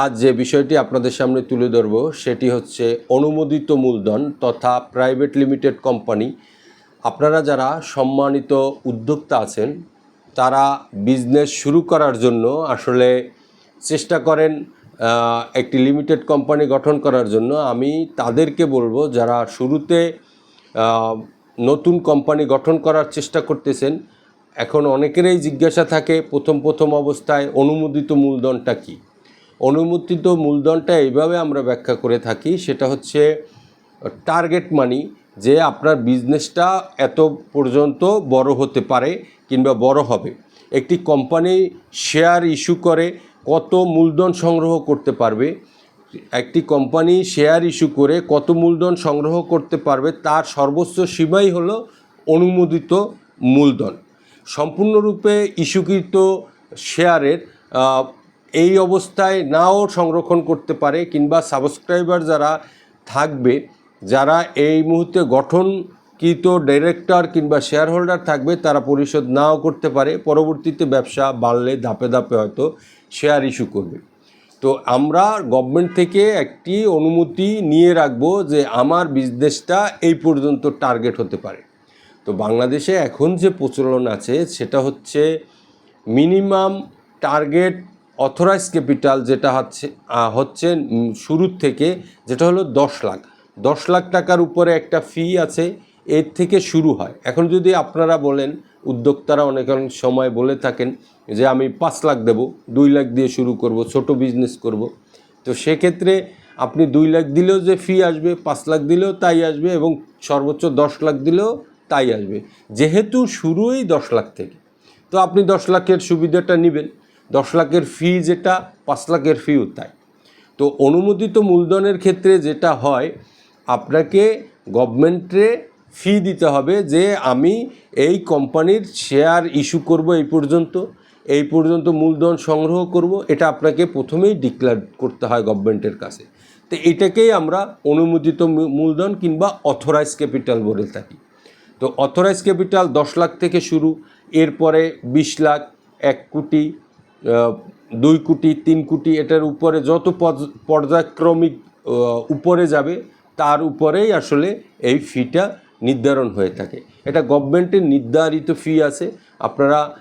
আজ যে বিষয়টি আপনাদের সামনে তুলে ধরব, সেটি হচ্ছে অনুমোদিত মূলধন তথা প্রাইভেট লিমিটেড কোম্পানি। আপনারা যারা সম্মানিত উদ্যোক্তা আছেন, তারা বিজনেস শুরু করার জন্য আসলে চেষ্টা করেন একটি লিমিটেড কোম্পানি গঠন করার জন্য। আমি তাদেরকে বলব, যারা শুরুতে নতুন কোম্পানি গঠন করার চেষ্টা করতেছেন, এখন অনেকেরই জিজ্ঞাসা থাকে, প্রথম প্রথম অবস্থায় অনুমোদিত মূলধনটা কী? অনুমোদিত মূলধনটা এইভাবে আমরা ব্যাখ্যা করে থাকি, সেটা হচ্ছে টার্গেট মানি যে আপনার বিজনেসটা এত পর্যন্ত বড় হতে পারে কিংবা বড় হবে। একটি কোম্পানি শেয়ার ইস্যু করে কত মূলধন সংগ্রহ করতে পারবে, একটি কোম্পানি শেয়ার ইস্যু করে কত মূলধন সংগ্রহ করতে পারবে, তার সর্বোচ্চ সীমাই হলো অনুমোদিত মূলধন। সম্পূর্ণরূপে ইস্যুকৃত শেয়ারের এই অবস্থায় নাও সংরক্ষণ করতে পারে কিংবা সাবস্ক্রাইবার যারা থাকবে, যারা এই মুহূর্তে গঠনকৃত ডাইরেক্টর কিংবা শেয়ার হোল্ডার থাকবে, তারা পরিশোধ নাও করতে পারে। পরবর্তীতে ব্যবসা বাড়লে ধাপে ধাপে হয়তো শেয়ার ইস্যু করবে। তো আমরা গভর্নমেন্ট থেকে একটি অনুমতি নিয়ে রাখব যে আমার বিজনেসটা এই পর্যন্ত টার্গেট হতে পারে। তো বাংলাদেশে এখন যে প্রচলন আছে, সেটা হচ্ছে মিনিমাম টার্গেট অথরাইজ ক্যাপিটাল যেটা হচ্ছে হচ্ছে শুরুর থেকে যেটা হলো দশ লাখ। দশ লাখ টাকার উপরে একটা ফি আছে, এর থেকে শুরু হয়। এখন যদি আপনারা বলেন, উদ্যোক্তারা অনেক অনেক সময় বলে থাকেন যে, আমি পাঁচ লাখ দেব, দুই লাখ দিয়ে শুরু করব, ছোট বিজনেস করব। তো সেক্ষেত্রে আপনি দুই লাখ দিলেও যে ফি আসবে, পাঁচ লাখ দিলেও তাই আসবে এবং সর্বোচ্চ দশ লাখ দিলেও তাই আসবে। যেহেতু শুরুই দশ লাখ থেকে, তো আপনি দশ লাখের সুবিধাটা নেবেন। দশ লাখের ফি যেটা, পাঁচ লাখের ফিও তাই। তো অনুমোদিত মূলধনের ক্ষেত্রে যেটা হয়, আপনাকে গভর্নমেন্টে ফি দিতে হবে যে আমি এই কোম্পানির শেয়ার ইস্যু করব এই পর্যন্ত এই পর্যন্ত মূলধন সংগ্রহ করব, এটা আপনাকে প্রথমেই ডিক্লেয়ার করতে হয় গভর্নমেন্টের কাছে। তো এটাকেই আমরা অনুমোদিত মূলধন কিংবা অথরাইজ ক্যাপিটাল বলে থাকি। তো অথরাইজ ক্যাপিটাল দশ লাখ থেকে শুরু, এরপরে বিশ লাখ, এক কোটি দুই কোটি, তিন কোটি এটার উপরে যত পর্য- পর্যায়ক্রমিক উপরে যাবে, তার উপরেই আসলে এই ফিটা নির্ধারণ হয়ে থাকে। এটা গভর্নমেন্টের নির্ধারিত ফি আছে। আপনারা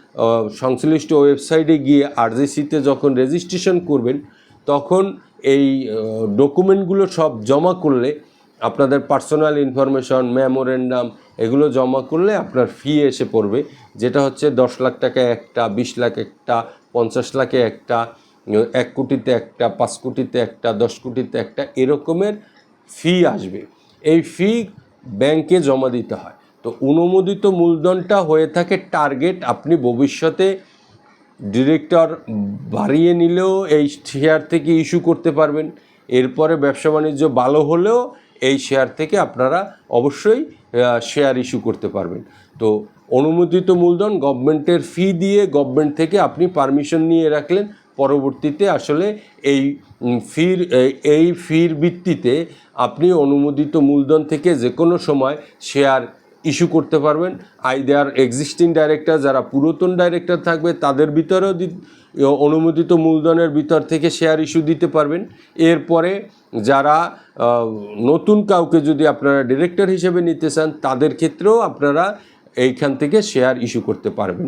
সংশ্লিষ্ট ওয়েবসাইটে গিয়ে আরজিসিতে যখন রেজিস্ট্রেশন করবেন, তখন এই ডকুমেন্টগুলো সব জমা করলে, আপনাদের পার্সোনাল ইনফরমেশন মেমোরেন্ডাম এগুলো জমা করলে আপনার ফি এসে পড়বে। যেটা হচ্ছে দশ লাখ টাকা একটা, বিশ লাখ একটা পঞ্চাশ লাখে একটা এক কোটিতে একটা, পাঁচ কোটিতে একটা, দশ কোটিতে একটা, এরকমের ফি আসবে। এই ফি ব্যাংকে জমা দিতে হয়। তো অনুমোদিত মূলধনটা হয়ে থাকে টার্গেট আপনি ভবিষ্যতে ডিরেক্টর বাড়িয়ে নিলেও এই শেয়ার থেকে ইস্যু করতে পারবেন। এরপরে ব্যবসা বাণিজ্য ভালো হলেও এই শেয়ার থেকে আপনারা অবশ্যই শেয়ার ইস্যু করতে পারবেন। তো অনুমোদিত মূলধন গভর্নমেন্টের ফি দিয়ে গভর্নমেন্ট থেকে আপনি পারমিশন নিয়ে রাখলেন। পরবর্তীতে আসলে এই ফির এই- ফির ভিত্তিতে আপনি অনুমোদিত মূলধন থেকে যে কোনো সময় শেয়ার ইস্যু করতে পারবেন। আই আইদার এক্সিস্টিং ডাইরেক্টর যারা পুরাতন ডাইরেক্টর থাকবে, তাদের ভিতরেও অনুমোদিত মূলধনের ভিতর থেকে শেয়ার ইস্যু দিতে পারবেন। এরপরে যারা নতুন কাউকে যদি আপনারা ডিরেক্টর হিসেবে নিতে চান, তাদের ক্ষেত্রেও আপনারা এইখান থেকে শেয়ার ইস্যু করতে পারবেন।